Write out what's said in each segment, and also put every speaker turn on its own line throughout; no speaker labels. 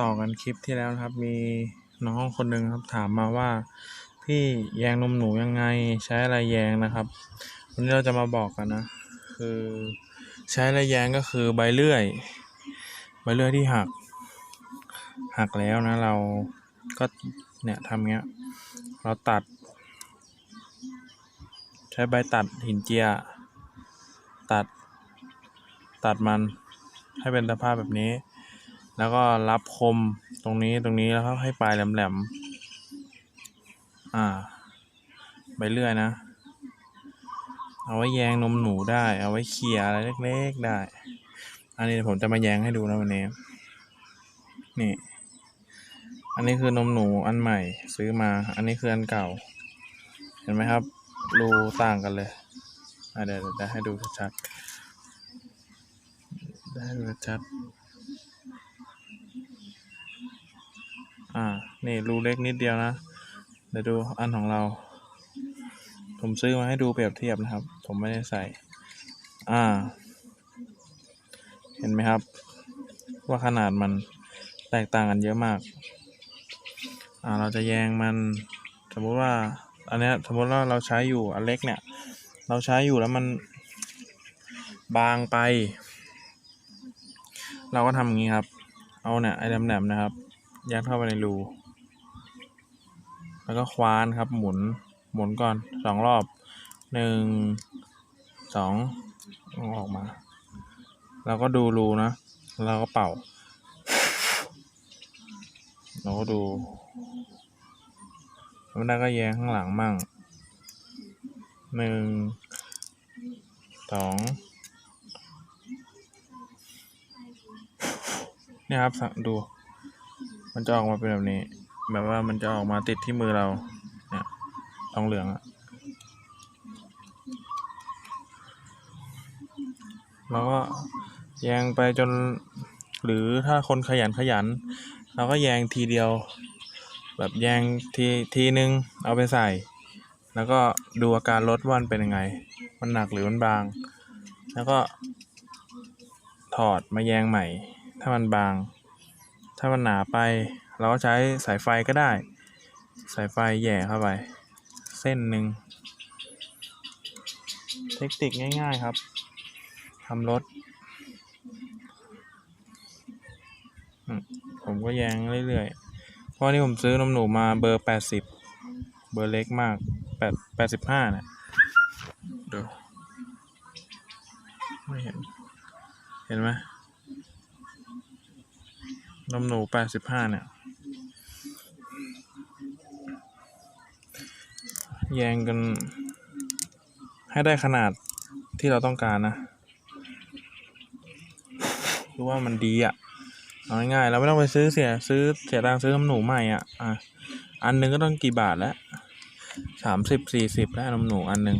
ต่อกันคลิปที่แล้วนะครับ มีน้องคนหนึ่งครับถามมาว่า พี่แยงนมหนูยังไงใช้อะไรแยงนะครับ วันนี้เราจะมาบอกกันนะ คือใช้อะไรแยงก็คือใบเลื่อย ใบเลื่อยที่หัก หักแล้วนะ เราก็เนี่ยทำเงี้ย เราตัด ใช้ใบตัดหินเจีย ตัด ตัดมันให้เป็นสภาพแบบนี้ แล้วก็รับคมตรงนี้ตรงนี้แล้วก็ให้ปลายแหลมๆ อ่าใบเลื่อยนะ เอาไว้แยงนมหนูได้ เอาไว้เขี่ยอะไรเล็กๆได้ อันนี้ผมจะมาแยงให้ดูนะวันนี้ นี่ อันนี้คือนมหนูอันใหม่ซื้อมา อันนี้คืออันเก่า เห็นไหมครับ รูต่างกันเลยเดี๋ยวเดี๋ยวให้ดูชัดๆได้ดูชัด อ่า นี่รูเล็กนิดเดียวนะ เดี๋ยวดูอันของเรา ผมซื้อมาให้ดูเปรียบเทียบนะครับ ผมไม่ได้ใส่ อ่า เห็นไหมครับ ว่าขนาดมันแตกต่างกันเยอะมาก อ่า เราจะแยงมัน สมมุติว่า อันเนี้ยสมมติว่าเราใช้อยู่อันเล็กเนี่ย เราใช้อยู่แล้วมันบางไป เราก็ทำอย่างนี้ครับ เอาเนี่ยไอ้แหลมๆนะครับ ยัดเข้าไปในรู แล้วก็คว้านครับ หมุน หมุนก่อนสองรอบหนึ่งสองอออกมา แล้วก็ดูรูนะ แล้วก็เป่า เราก็ดูแล้วมันก็แยงข้างหลังมั่งหนึ่งสองเนี่ยครับสังดู มันจะออกมาเป็นแบบนี้ แบบว่ามันจะออกมาติดที่มือเราเนี่ยทองเหลืองอะแล้วก็แยงไปจนหรือถ้าคนขยันขยัน เราก็แยงทีเดียว แบบแยงทีทีนึงเอาไปใส่ แล้วก็ดูอาการรถว่ามันเป็นยังไง มันหนักหรือมันบาง แล้วก็ถอดมาแยงใหม่ ถ้ามันบาง ถ้ามันหนาไป เราก็ใช้สายไฟก็ได้ สายไฟแย่เข้าไป เส้นหนึ่งเทคนิคง่ายๆครับทำรถ ผมก็แยงเรื่อยๆ เพราะนี่ผมซื้อนมหนูมาเบอร์แปดสิบเบอร์เล็กมากแปดแปดสิบห้านะดูไม่เห็น เห็นไหม นมหนูแปดสิบห้าเนี่ย แยงกัน ให้ได้ขนาดที่เราต้องการนะคือว่ามันดีอะเอาง่ายๆเราไม่ต้องไปซื้อเสียซื้อเสียตังซื้อนมหนูใหม่อะอะอันหนึงก็ต้องกี่บาทแล้วสามสิบสี่สิบแล้วนมหนูอันหนึ่ง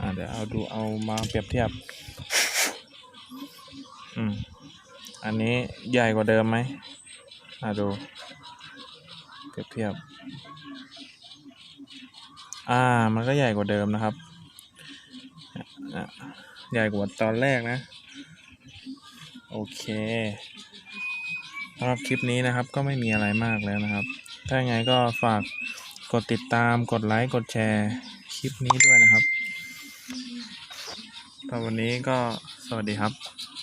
อะเดี๋ยวเอาดูเอามาเปรียบเทียบ อืม อันนี้ใหญ่กว่าเดิมไหมอะดูเปรียบเทียบ อ่า มันก็ใหญ่กว่าเดิมนะครับ ใหญ่กว่าตอนแรกนะ โอเคสำหรับคลิปนี้นะครับ ก็ไม่มีอะไรมากแล้วนะครับ ถ้าไงก็ฝากกดติดตาม กดไลค์ กดแชร์คลิปนี้ด้วยนะครับตอนวันนี้ก็สวัสดีครับ